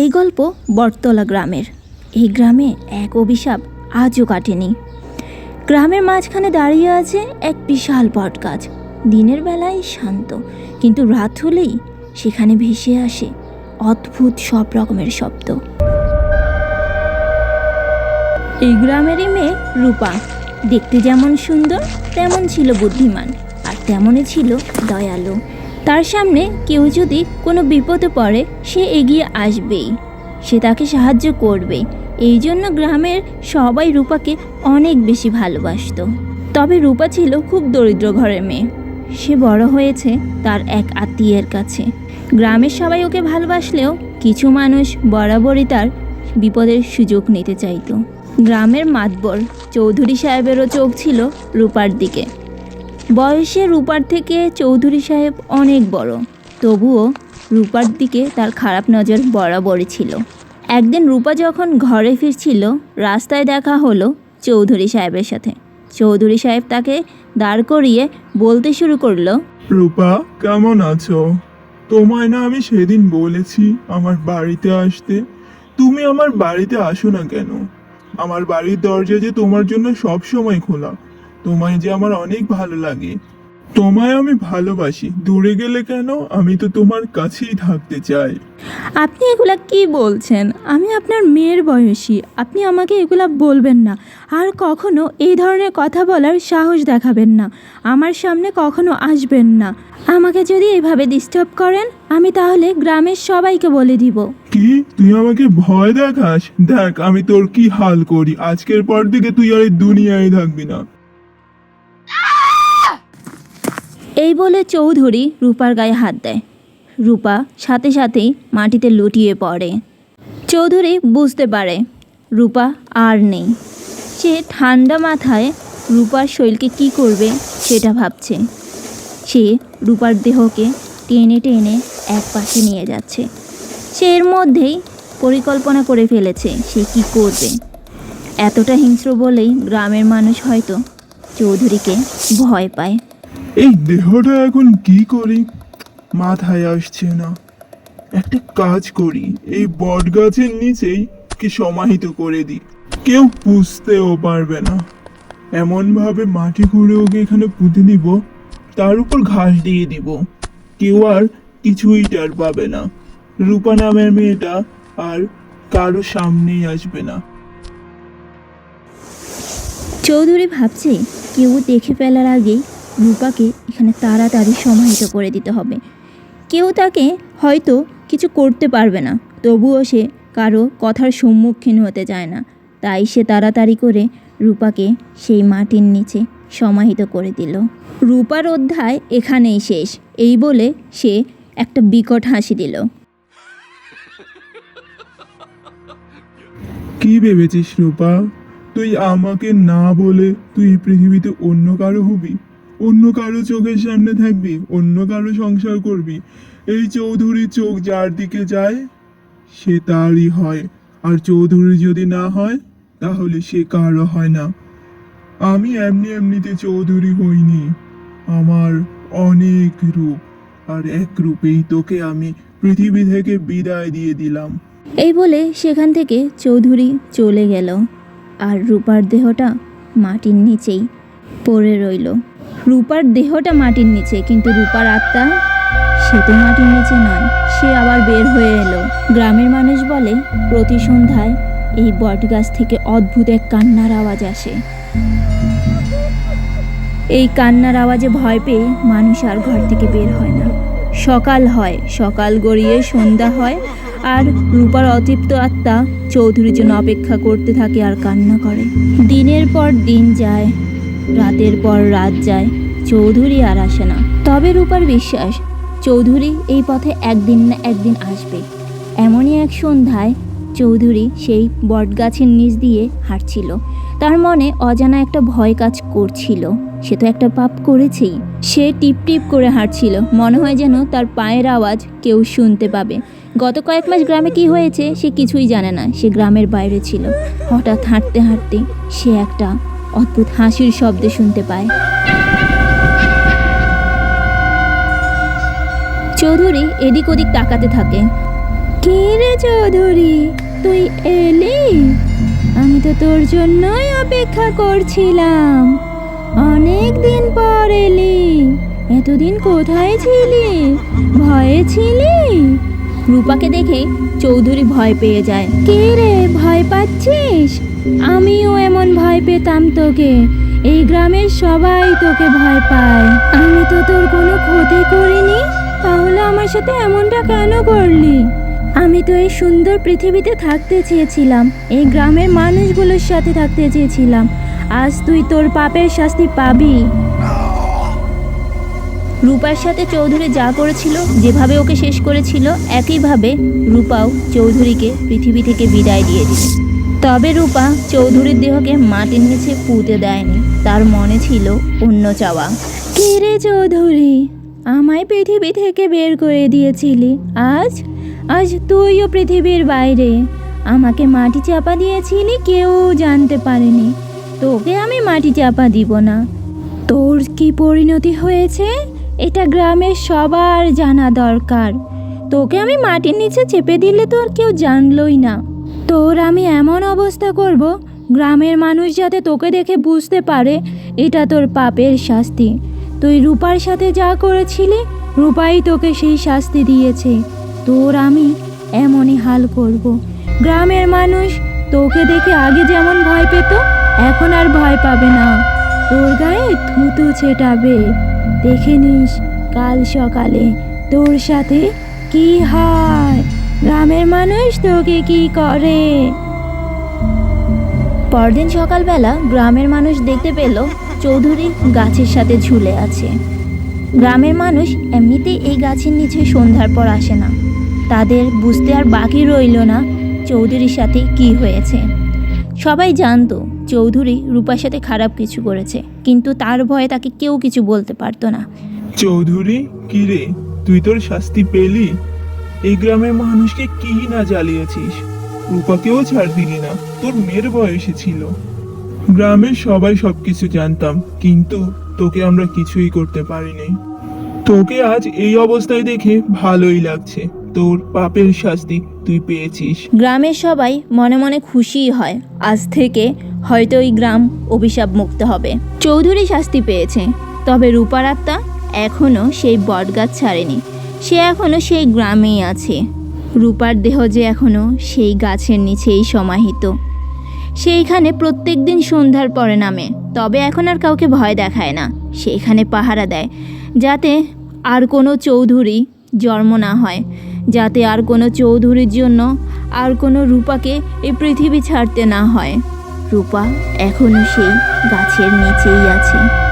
এই গল্প বটতলা গ্রামের। এই গ্রামে এক অভিশাপ আজও কাটেনি। গ্রামের মাঝখানে দাঁড়িয়ে আছে এক বিশাল বট গাছ দিনের বেলায় শান্ত, কিন্তু রাত হলেই সেখানে ভেসে আসে অদ্ভুত সব রকমের শব্দ। এই গ্রামেরই মেয়ে রূপা। দেখতে যেমন সুন্দর, তেমন ছিল বুদ্ধিমান, আর তেমনই ছিল দয়ালু। তার সামনে কেউ যদি কোনো বিপদে পড়ে, সে এগিয়ে আসবেই। সে তাকে সাহায্য করবে। এই জন্য গ্রামের সবাই রূপাকে অনেক বেশি ভালোবাসতো। তবে রূপা ছিল খুব দরিদ্র ঘরের মেয়ে। সে বড় হয়েছে তার এক আত্মীয়ের কাছে। গ্রামের সবাই ওকে ভালোবাসলেও কিছু মানুষ বরাবরই তার বিপদের সুযোগ নিতে চাইতো। গ্রামের মাতবর চৌধুরী সাহেবেরও চোখ ছিল রূপার দিকে। বয়সে রূপার থেকে চৌধুরী সাহেব অনেক বড়। তবুও রূপার দিকে তার খারাপ নজর বরাবরই ছিল। একদিন রূপা যখন ঘরে ফিরছিল, রাস্তায় দেখা হলো চৌধুরী সাহেবের সাথে। চৌধুরী সাহেব তাকে দাঁড় করিয়ে বলতে শুরু করল, রূপা, কেমন আছো? তোমায় না আমি সেদিন বলেছি আমার বাড়িতে আসতে। তুমি আমার বাড়িতে আসো না কেন? আমার বাড়ির দরজা যে তোমার জন্য সব সময় খোলা। তোমায় যে আমার অনেক ভালো লাগে তোমায় আমি ভালোবাসি। দূরে গেলে কেন? আমি তো তোমার কাছেই থাকতে চাই। আপনি এগুলা কি বলছেন? আমি আপনার মেয়ের বয়সী। আপনি আমাকে এগুলা বলবেন না। আর কখনো এই ধরনের কথা বলার সাহস দেখাবেন না। আমার সামনে কখনো আসবেন না। আমাকে যদি এভাবে ডিস্টার্ব করেন আমি তাহলে গ্রামের সবাইকে বলে দিব। কি? তুই আমাকে ভয় দেখাস? দেখ আমি তোর কি হাল করি? আজকের পর থেকে তুই আর এই দুনিয়ায় থাকবি না। এই বলে চৌধুরী রূপার গায়ে হাত দেয়। রূপা সাথে সাথেই মাটিতে লুটিয়ে পড়ে। চৌধুরী বুঝতে পারে, রূপা আর নেই। সে ঠান্ডা মাথায় রূপার শৈলকে কি করবে সেটা ভাবছে। সে রূপার দেহকে টেনে টেনে এক পাশে নিয়ে যাচ্ছে। সে এর মধ্যেই পরিকল্পনা করে ফেলেছে সে কি করবে। এতটা হিংস্র বলেই গ্রামের মানুষ হয়তো চৌধুরীকে ভয় পায়। এই দেহটা এখন কি করি? মাথায় আসছে না। একটা কাজ করি। এই বট গাছের নিচেই কি সমাহিত করে দিই। কেউ বুঝতেও পারবে না। এমন ভাবে মাটি খুঁড়ে ওকে এখানে পুঁতে দিব, তার উপর ঘাস দিয়ে দিব। কেউ আর কিছুই টার পাবে না। রূপা নামের মেয়েটা আর কারও সামনেই আসবে না। চৌধুরী ভাবছে, কেউ দেখে ফেলার আগেই রূপাকে এখানে তাড়াতাড়ি সমাহিত করে দিতে হবে। কেউ তাকে হয়তো কিছু করতে পারবে না, তবুও সে কারও কথার সম্মুখীন হতে চায় না। তাই সে তাড়াতাড়ি করে রূপাকে সেই মাটির নিচে সমাহিত করে দিল। রূপার অধ্যায় এখানেই শেষ, এই বলে সে একটা বিকট হাসি দিল। কি ভেবেছিস রূপা? তুই আমাকে না বলে তুই পৃথিবীতে অন্য কারও হবি? অন্য কারও চোখের সামনে থাকবি, অন্য কারও সংসার করবি। এই চৌধুরীর চোখ যার দিকে যায়, সে তারই হয়। আর চৌধুরী যদি না হয়, তাহলে সে কারও হয় না। আমি এমনি এমনিতে চৌধুরী হইনি। আমার অনেক রূপ, আর এক রূপেই তোকে আমি পৃথিবী থেকে বিদায় দিয়ে দিলাম। এই বলে সেখান থেকে চৌধুরী চলে গেল। আর রূপার দেহটা মাটির নিচেই পড়ে রইল। রূপার দেহটা মাটির নিচে, কিন্তু রূপার আত্মা সে তো মাটির নিচে নয়। সে আবার বের হয়ে এলো। গ্রামের মানুষ বলে, প্রতি সন্ধ্যায় এই বটগাছ থেকে অদ্ভুত এক কান্নার আওয়াজ আসে। এই কান্নার আওয়াজে ভয় পেয়ে মানুষ আর ঘর থেকে বের হয় না। সকাল হয়, সকাল গড়িয়ে সন্ধ্যা হয়, আর রূপার অতৃপ্ত আত্মা চৌধুরীর জন্য অপেক্ষা করতে থাকে আর কান্না করে। দিনের পর দিন যায় রাতের পর রাত যায়, চৌধুরী আর আসে না। তবে রূপার বিশ্বাস, চৌধুরী এই পথে একদিন না একদিন আসবে। এমনই এক সন্ধ্যায় চৌধুরী সেই বটগাছের নিচ দিয়ে হাঁটছিল। তার মনে অজানা একটা ভয় কাজ করছিল। সে তো একটা পাপ করেছেই। সে টিপ টিপ করে হাঁটছিল। মনে হয় যেন তার পায়ের আওয়াজ কেউ শুনতে পাবে। গত কয়েক মাস গ্রামে কি হয়েছে সে কিছুই জানে না। সে গ্রামের বাইরে ছিল। হঠাৎ হাঁটতে হাঁটতে সে একটা অদ্ভুত হাসির শব্দ শুনতে পায়। চৌধুরী এদিক ওদিক তাকাতে থাকে। কি রে চৌধুরী? তুই এলি? আমি তো তোর জন্যই অপেক্ষা করছিলাম। অনেক দিন পর এলি। এতদিন কোথায় ছিলি? ভয়ে ছিলি? রূপাকে দেখে চৌধুরী ভয় পেয়ে যায়। কে রে, ভয় পাচ্ছিস? আমিও এমন ভয় পেতাম তোকে। এই গ্রামের সবাই তোকে ভয় পায়। আমি তো তোর কোনো ক্ষতি করিনি। তাহলে আমার সাথে এমনটা কেন করলি? আমি তো এই সুন্দর পৃথিবীতে থাকতে চেয়েছিলাম। এই গ্রামের মানুষগুলোর সাথে থাকতে চেয়েছিলাম। আজ তুই তোর পাপের শাস্তি পাবি। রূপার সাথে চৌধুরী যা করেছিল, যেভাবে ওকে শেষ করেছিল, একইভাবে রূপাও চৌধুরীকে পৃথিবী থেকে বিদায় দিয়ে দিল। তবে রূপা চৌধুরীর দেহকে মাটির নিচে পুঁতে দেয়নি। তার মনে ছিল অন্য চাওয়া। কে রে চৌধুরী? আমায় পৃথিবী থেকে বের করে দিয়েছিলি। আজ? আজ তুইও পৃথিবীর বাইরে। আমাকে মাটি চাপা দিয়েছিলি, কেউ জানতে পারেনি। তোকে আমি মাটি চাপা দিব না। তোর কি পরিণতি হয়েছে? এটা গ্রামের সবার জানা দরকার। তোকে আমি মাটির নিচে চেপে দিলে তো আর কেউ জানলই না। তোর আমি এমন অবস্থা করব, গ্রামের মানুষ যাতে তোকে দেখে বুঝতে পারে, এটা তোর পাপের শাস্তি। তুই রূপার সাথে যা করেছিলি, রূপাই তোকে সেই শাস্তি দিয়েছে। তোর আমি এমনই হাল করব। গ্রামের মানুষ তোকে দেখে আগে যেমন ভয় পেত, এখন আর ভয় পাবে না। তোর গায়ে থুতু ছেটাবে। দেখে নিস কাল সকালে তোর সাথে কি হয়? গ্রামের মানুষ তোকে কি করে? পরদিন সকালবেলা গ্রামের মানুষ দেখতে পেল চৌধুরী গাছের সাথে ঝুলে আছে। গ্রামের মানুষ এমনিতেই এই গাছের নিচে সন্ধ্যার পর আসে না। তাদের বুঝতে আর বাকি রইল না চৌধুরীর সাথে কি হয়েছে। সবাই জানতো চৌধুরী রূপার সাথে খারাপ কিছু করেছে। কিন্তু তার ভয়ে তাকে কেউ কিছু বলতে পারতো না। চৌধুরী, কি রে? তুই তোর শাস্তি পেলি? এই গ্রামের মানুষকে কি না জ্বালিয়েছিস? রূপাকেও ছাড় দিলি না। তোর মেয়ের বয়সে ছিল। গ্রামের সবাই সবকিছু জানতাম, কিন্তু তোকে আমরা কিছুই করতে পারিনি। তোকে আজ এই অবস্থায় দেখে ভালোই লাগছে। তোর পাপের শাস্তি তুই পেয়েছিস। গ্রামের সবাই মনে মনে খুশিই হয়। আজ থেকে হয়তো ওই গ্রাম অভিশাপ মুক্ত হবে। চৌধুরী শাস্তি পেয়েছে। তবে রূপার আত্মা এখনও সেই বটগাছ ছাড়েনি। সে এখনও সেই গ্রামেই আছে। রূপার দেহ যে এখনও সেই গাছের নিচেই সমাহিত। সেইখানে প্রত্যেক দিন সন্ধ্যার পরে নামে। তবে এখন আর কাউকে ভয় দেখায় না। সেইখানে পাহারা দেয়। যাতে আর কোনো চৌধুরী জন্ম না হয়। যাতে আর কোনো চৌধুরীর জন্য আর কোনো রূপাকে এই পৃথিবী ছাড়তে না হয়। রূপা এখনও সেই গাছের নিচেই আছে।